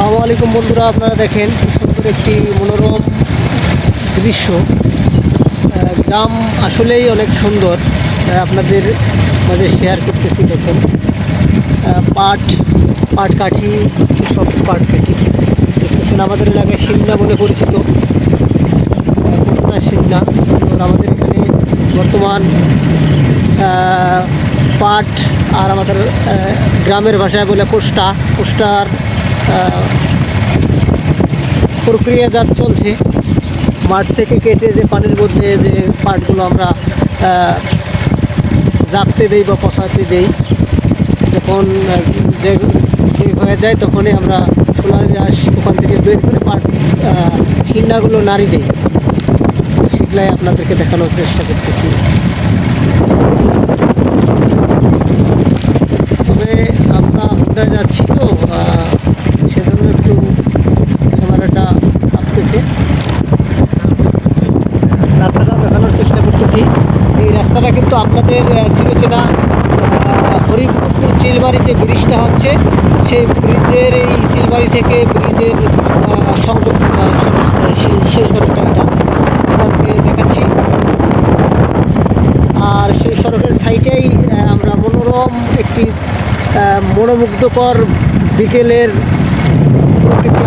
আসসালামু আলাইকুম বন্ধুরা, আপনারা দেখেন সুন্দর একটি মনোরম দৃশ্য। গ্রাম আসলেই অনেক সুন্দর। আপনাদের মাঝে শেয়ার করতেছি, দেখেন। পাট পাট কাঠি সব পাট কাঠি। দেখতেছেন আমাদের এলাকায় সিমনা বলে পরিচিত। ঘোষণা সুন্দর আমাদের এখানে বর্তমান পাট আর আমাদের গ্রামের ভাষায় বলে কোষ্টা। কোষ্টার প্রক্রিয়াজাত চলছে। মাঠ থেকে কেটে যে পানির মধ্যে যে পাটগুলো আমরা জাপতে দেই বা পচাতে দেই যখন যে যে হয়ে যায় তখনই আমরা সোলার গ্যাস ওখান থেকে বের করে পাট আহ, শিন্নাগুলো নাড়ি দিই। সেগুলাই আপনাদেরকে দেখানোর চেষ্টা করতেছি। তবে আমরা আমরা যাচ্ছি তো আহ, সেজন্য একটু ক্যামেরাটা আপতেছে রাস্তাটা দেখানোর চেষ্টা করতেছি রাস্তাটা কিন্তু আপনাদের চিরচেনা হরিপুর চিলবাড়ি যে ব্রিজটা হচ্ছে, সেই ব্রিজের এই চিলবাড়ি থেকে ব্রিজের সংযোগ সেই- সেই সড়কটা এটা দেখাচ্ছি। আর সেই সড়কের সাইডেই আমরা মনোরম একটি মনোমুগ্ধকর বিকেলের প্রকৃতি